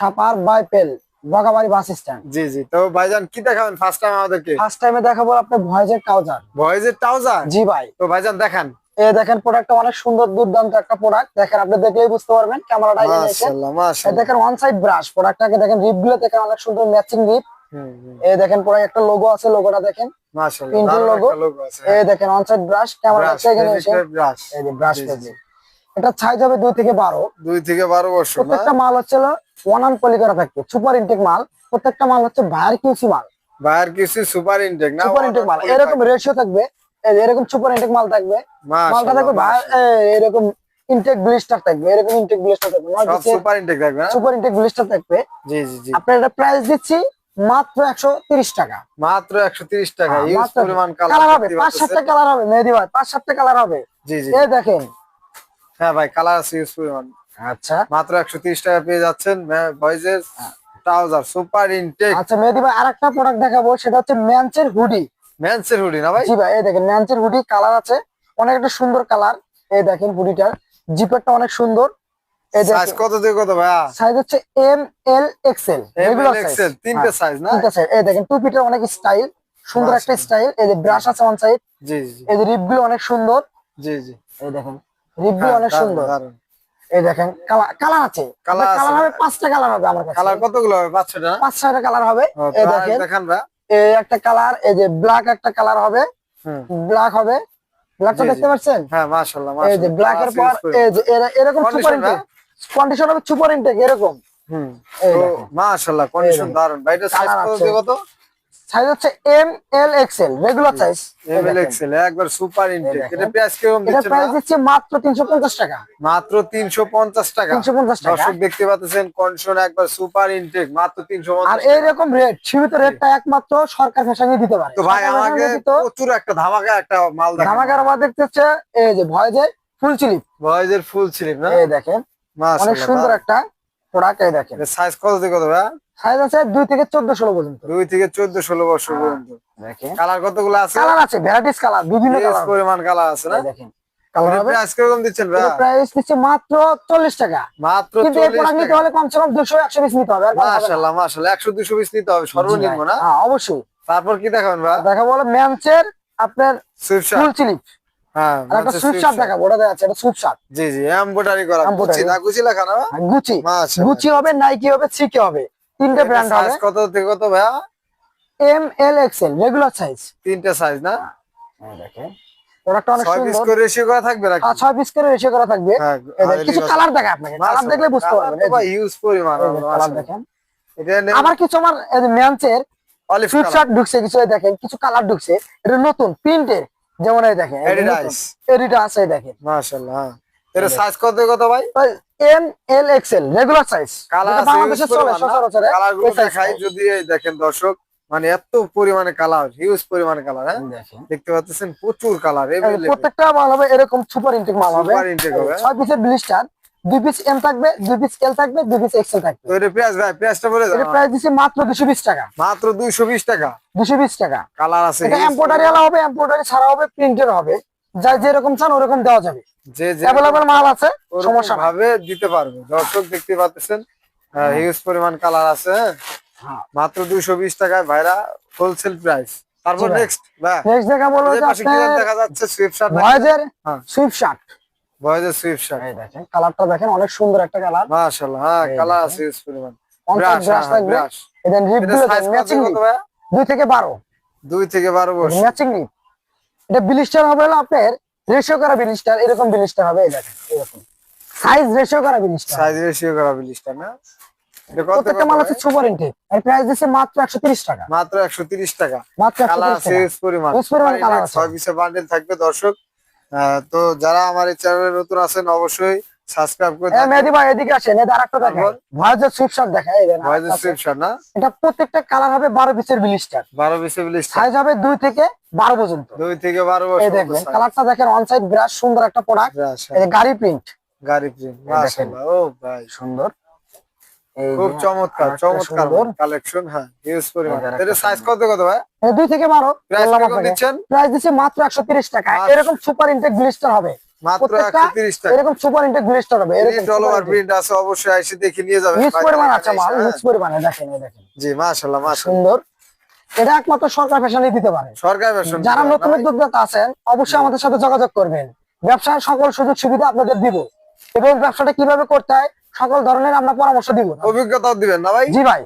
Supper বাইপেল Bogabari bus stand. জি জি। তো ভাইজান কি দেখাবেন ফার্স্ট টাইম আমাদেরকে? ফার্স্ট টাইমে দেখাবো আপনার ভয়েজের ট্রাউজার ভয়েজের ট্রাউজার জি ভাই। তো ভাইজান দেখান। এ দেখেন প্রোডাক্টটা অনেক সুন্দর দুর্দান্ত একটা প্রোডাক্ট দেখেন আপনি দেখলেই বুঝতে পারবেন ক্যামেরাটা দেখেন। ওয়ান সাইড ব্রাশ প্রোডাক্টটাকে দেখেন রিপগুলো দেখেন অনেক সুন্দর ম্যাচিং রিপ এই দেখেন প্রোডাক্ট একটা লোগো আছে লোগোটা দেখেন। মাশাআল্লাহ logo আছে এই দেখেন ওয়ান সাইড ব্রাশ ক্যামেরা এখানে এসে। এই যে ব্রাশ এটা সাইজ হবে দুই থেকে বারো। দুই থেকে বারো বছর প্রত্যেকটা মাল হচ্ছে ওয়ান পলি করা থাকবে সুপার ইনটেক মাল। প্রত্যেকটা মাল হচ্ছে ভায়ার কিউসি মাল। কিছু সুপার ইনটেক না? সুপার ইনটেক মাল। এরকম রেশিও থাকবে এরকম সুপার ইনটেক মাল থাকবে। মালটা থাকবে ভায়ার এরকম ইনটেক ব্লিস্টার থাকবে এরকম ইনটেক ব্লিস্টার থাকবে। সুপার ইনটেক থাকবে সুপার ইনটেক ব্লিস্টার থাকবে। জি জি জি। আপনার এটা প্রাইস দিচ্ছি মাত্র একশো তিরিশ টাকা। মাত্র একশো তিরিশ টাকা হ্যাঁ, ইউজ পরিমাণ কালার কালার হবে পাঁচ সাতটা কালার হবে মেহেদি ভাই পাঁচ সাতটা কালার হবে। জি জি এই দেখেন হ্যাঁ ভাই কালার আছে ইউজ পরিমাণ আচ্ছা। মাত্র একশো টাকা পেয়ে যাচ্ছেন বয়েজের ট্রাউজার সুপার ইনটেক আচ্ছা মেহেদি ভাই আরেকটা প্রোডাক্ট দেখাবো সেটা হচ্ছে ম্যানচের হুডি ম্যানসের হুডি না ভাই? জি ভাই এই দেখেন ম্যানচের হুডি কালার আছে অনেক একটা সুন্দর কালার এই দেখেন হুডিটার জিপারটা অনেক সুন্দর। এই সাইজ কত থেকে কত ভাইয়া? সাইজ হচ্ছে M L XL regular XL তিনটে সাইজ না? তিনটা সাইজ এই দেখেন টু পিটার অনেক স্টাইল সুন্দর একটা স্টাইল এই যে ব্রাশ আছে অন সাইড জি জি এই যে রিপগুলো অনেক সুন্দর। জি জি। এই দেখেন রিপ হ্যাঁ, অনেক সুন্দর। এই দেখেন কালার আছে। কালার হবে পাঁচটা কালার হবে আমার কাছে। কালার কতগুলো হবে? পাঁচ ছয়টা? কালার হবে। এই দেখেন এই একটা কালার এই যে ব্ল্যাক একটা কালার হবে। ব্ল্যাক হবে। ব্ল্যাকটা। দেখতে পাচ্ছেন? হ্যাঁ মাশাআল্লাহ এই যে ব্ল্যাক এর পর এই যে এরকম সুপার ইনটেক কন্ডিশন হবে সুপার ইনটেক এরকম। হুম। মাশাআল্লাহ কন্ডিশন দারুণ ভাই এটা সাইজ কত? সাইজ হচ্ছে M L XL regular size M L XL একবার সুপার ইনটেক। এটা প্রাইস কীরকম এটা প্রাইস? দিচ্ছে মাত্র তিনশো পঞ্চাশ টাকা। মাত্র তিনশো পঞ্চাশ টাকা। তিনশো পঞ্চাশ টাকা। দর্শক দেখতে পাচ্ছেন কন্ডিশন একবার সুপার ইনটেক মাত্র তিনশো আর এই রকম রেট সীমিত রেটটা একমাত্র সরকার ফ্যাশনে দিতে পারে। তো ভাই আমাকে প্রচুর একটা ধামাকা একটা মাল দেখা ধামাকার আবার দেখতে হচ্ছে এই যে ভয়েজে ফুল চিলিপ বয়েজের ফুল স্লিপ না? এই দেখেন। অনেক সুন্দর একটা দেখেন? সাইজ কত থেকে কত ভাই? সাইজ আছে দুই থেকে চোদ্দ ষোলো পর্যন্ত। দুই থেকে চোদ্দ ষোলো বছর। পর্যন্ত। দেখেন। কালার কতগুলো আছে? কালার আছে ভ্যারাইটিস কালার বিভিন্ন কালার পরিমাণ কালার আছে না? দেখেন কালার হবে। প্রাইস কীরকম দিচ্ছেন ভাই? প্রাইস দিচ্ছে মাত্র চল্লিশ টাকা। মাত্র কিন্তু এই প্রোডাক্ট নিতে হলে কমসে কম পিস নিতে হবে পিস নিতে হবে সর্বনিম্ন না? হ্যাঁ অবশ্যই। তারপর কি দেখাবেন ভাই? দেখা বলো ম্যামচের আপনার ফুল হ্যাঁ একটা শার্ট দেখাবো ওটা আছে এটা সুইট শার্ট জি জি এমব্রয়ডারি করা Embroidery। গুচি না গুচি লেখা না গুচি। গুচি হবে নাইকি হবে সিকে হবে। তিনটে ব্র্যান্ড হবে। কত থেকে কত ভাইয়া? এম এল রেগুলার সাইজ তিনটা সাইজ না? দেখেন। প্রোডাক্টটা অনেক ছয় পিস করে রেশিও করা থাকবে নাকি? পিস করে রেশিও করা থাকবে। হ্যাঁ, কিছু কালার দেখা আপনাকে। কালার দেখলে বুঝতে পারবেন। এই ইউজ পরিমাণ কালার দেখেন। এটা আবার কিছু আমার ম্যামচের অলিভ শার্ট ঢুকছে কিছু দেখেন কিছু কালার ঢুকছে। এটা নতুন প্রিন্টের যেমন এই দেখেন এডিডাস এডিডাস এই দেখেন। মাশাআল্লাহ। হ্যাঁ। এর সাইজ কত কত ভাই? M L regular size colour বাংলাদেশে চলে সচরাচর কালারগুলো দেখাই যদি এই দেখেন দর্শক মানে এত পরিমাণে কালার হিউজ পরিমাণে কালার হ্যাঁ? দেখতে পাচ্ছেন প্রচুর কালার প্রত্যেকটা মাল হবে এরকম সুপার ইনটেক মাল হবে। সুপার হবে। ছয় পিসের ব্লিস্টার দুই পিস এম থাকবে দুই পিস এল থাকবে দুই পিস এক্সেল থাকবে। তো প্রাইস ভাই প্রাইসটা বলে এটা প্রাইস দিচ্ছে মাত্র টাকা। মাত্র 220 টাকা। কালার আছে এটা আলা হবে ছাড়া হবে প্রিন্টের হবে। যা যেরকম চান ওরকম দেওয়া যাবে। যে যে মাল আছে সমস্যা ভাবে দিতে পারবে। দর্শক দেখতে পাচ্ছেন হিউজ পরিমাণ কালার আছে হ্যাঁ? হ্যাঁ। মাত্র 220 টাকায় ভাইরা হোলসেল প্রাইস তারপর নেক্সট ভাই। নেক্সট দেখা বলব যে দেখা যাচ্ছে সুইফট শার্ট ভয়েজের হ্যাঁ। সুইফট শার্ট বয়েজের সুইফট শার্ট এই দেখেন কালারটা দেখেন অনেক সুন্দর একটা কালার। মাশাআল্লাহ হ্যাঁ কালার আছে হিউজ পরিমাণ। ব্রাশ হ্যাঁ, থাকবে। এদেন রিপগুলো ম্যাচিং কত ভাই? দুই থেকে বারো। 2 থেকে 12 বছর। ম্যাচিং রিপ এটা বিলিস্টার হবে হলো আপনার রেশিও করা বিলিস্টার এরকম বিলিস্টার হবে এই দেখেন এরকম সাইজ রেশিও করা বিলিস্টার সাইজ রেশিও করা বিলিশটা না? এটা কত প্রত্যেকটা মাল হচ্ছে সুপার ইনটেক এর প্রাইস দিচ্ছে মাত্র একশো তিরিশ টাকা। মাত্র 130 টাকা। মাত্র একশো কালার তিরিশ টাকা। সিরিজ পরিমাণ। পরিমাণ colour আছে। ছয় পিসের বান্ডেল থাকবে দর্শক। তো যারা আমার এই চ্যানেলে নতুন আছেন অবশ্যই সাবস্ক্রাইব করে এ মেহেদি ভাই এদিকে আসেন এদের আরেকটা দেখেন। এই না? এটা প্রত্যেকটা কালার হবে বারো পিসের বিলিস্টার 12 পিসের বিলিশটা সাইজ হবে থেকে বারো পর্যন্ত। দুই থেকে 12 এই বছর দেখবেন কালারটা দেখেন অন সাইড ব্রাশ সুন্দর একটা প্রোডাক্ট এই গাড়ি প্রিন্ট গাড়ি প্রিন্ট মাশাআল্লাহ ও ভাই। সুন্দর। খুব চমৎকার চমৎকার কালেকশন হ্যাঁ হিউজ পরিমাণ। সাইজ কত কত ভাই? থেকে বারো। প্রাইস বললাম আপনাকে। দিচ্ছেন? প্রাইস দিচ্ছে মাত্র একশো টাকা। এরকম সুপার ইনটেক ব্লিস্টার হবে। মাত্র 130 টাকা। এরকম সুপার ইনটেক ব্লিস্টার হবে। এরকম প্রিন্ট প্রিন্ট আছে অবশ্যই এসে দেখে নিয়ে যাবেন। হিউজ পরিমাণ এখানে আছে মাল এসে, হিউজ পরিমাণে দেখেন দেখেন। হ্যাঁ। জি মাশাআল্লাহ মাশাআল্লাহ। সুন্দর। এটা একমাত্র সরকার ফ্যাশনই দিতে পারে। সরকার যারা নতুন উদ্যোক্তা আছেন অবশ্যই আমাদের সাথে যোগাযোগ করবেন। ব্যবসার সকল সুযোগ সুবিধা আপনাদের দিব। এবং ব্যবসাটা কীভাবে করতে হয় সকল ধরনের আমরা পরামর্শ দিব। অভিজ্ঞতাও দিবেন না ভাই? জি ভাই।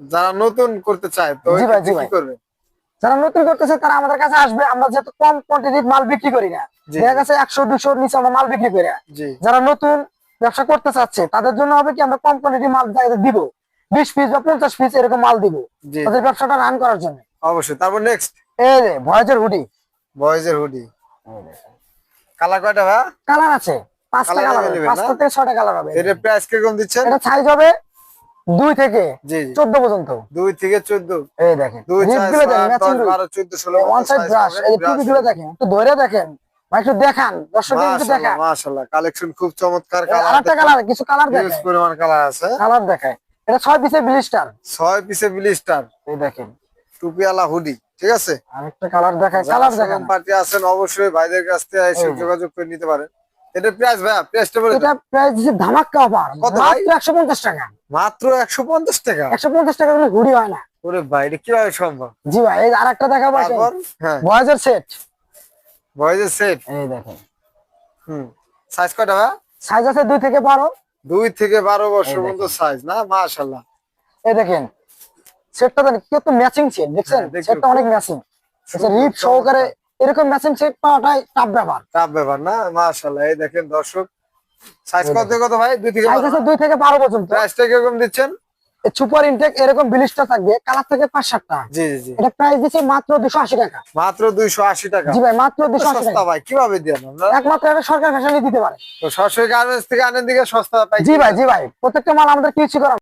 যারা নতুন করতে চায় তো জি ভাই, জি ভাই। করবে? যারা নতুন করতেছে তারা আমাদের কাছে আসবে। আমরা যেহেতু কম কোয়ান্টিটির মাল বিক্রি করি না। দেখা গেছে একশো দুশো নিচে আমরা মাল বিক্রি করি না। যারা নতুন ব্যবসা করতে চাচ্ছে তাদের জন্য হবে কি আমরা কম কোয়ান্টিটি মাল দিব। বিশ পিস বা পঞ্চাশ পিস এরকম মাল দিব তাদের ব্যবসাটা রান করার জন্য। অবশ্যই। তারপর নেক্সট এই যে ভয়েজের হুডি ভয়েজের হুডি কালার কয়টা ভাই? কালার আছে। পাঁচটা কালার available পাঁচটা থেকে ছয়টা কালার হবে। এর প্রাইস কীরকম দিচ্ছেন? এটা সাইজ হবে দুই থেকে জি জি। চোদ্দ পর্যন্ত। দুই থেকে চোদ্দ। এই দেখেন দেখেন ওয়ান সাইড ব্রাশ এই গুলো দেখেন একটু ধরে দেখেন একটু দেখান একটু দেখান। কালেকশন খুব চমৎকার আরেকটা কালার কিছু কালার দেখায় পরিমাণ কালার আছে। কালার দেখায় এটা ছয় পিসের ব্লিস্টার ছয় পিসে ব্লিস্টার এই দেখেন। টুপিওয়ালা হুডি ঠিক আছে? আরেকটা কালার দেখায় কালার দেখান। পার্টি আছেন অবশ্যই ভাইদের কাছ থেকে। যোগাযোগ করে নিতে পারেন। এটা প্রাইস ভাইয়া প্রাইসটা বলে এটা প্রাইস দিচ্ছে ধামাক্কা অফার কত ভাই? মাত্র একশো পঞ্চাশ টাকা। মাত্র একশো পঞ্চাশ টাকা? একশো পঞ্চাশ টাকা কোনো ঘুরি হয় না। ওরে ভাই এটা কীভাবে সম্ভব? জি ভাই এই আরেকটা দেখাবো তারপর? হ্যাঁ। বয়েজের সেট বয়েজের সেট এই দেখেন। হুম। সাইজ কয়টা ভাইয়া সাইজ আছে দুই থেকে বারো। দুই থেকে বারো বছর এই পর্যন্ত সাইজ না? মাশাল্লাহ এই দেখেন। সেটটা দেন কত ম্যাচিং সেট দেখছেন? হ্যাঁ, সেটটা অনেক ম্যাচিং সুন্দর, রিপ সহকারে এরকম ম্যাচিং সেট পাওয়াটাই টাফ ব্যাপার। টাপ ব্যাপার না মাশাল্লাহ এই দেখেন দর্শক সাইজ কত কত ভাই? দুই থেকে সাইজ আছে দুই থেকে বারো পর্যন্ত। প্রাইসটা কীরকম দিচ্ছেন? সুপার ইনটেক এরকম বিলিশটা থাকবে কালার থেকে পাঁচ সাতটা জি জি জি। এটা প্রাইস দিচ্ছে মাত্র দুশো আশি টাকা। মাত্র দুইশো আশি টাকা। জি ভাই মাত্র দুশো আশি সস্তা টাকা। ভাই কীভাবে দেন আপনারা? একমাত্র এটা সরকার ফ্যাশনে দিতে পারে। তো সরাসরি গার্মেন্টস থেকে আনেন দিকে সস্তা পাই জি ভাই জি ভাই প্রত্যেকটা মাল আমাদের কিউসি করা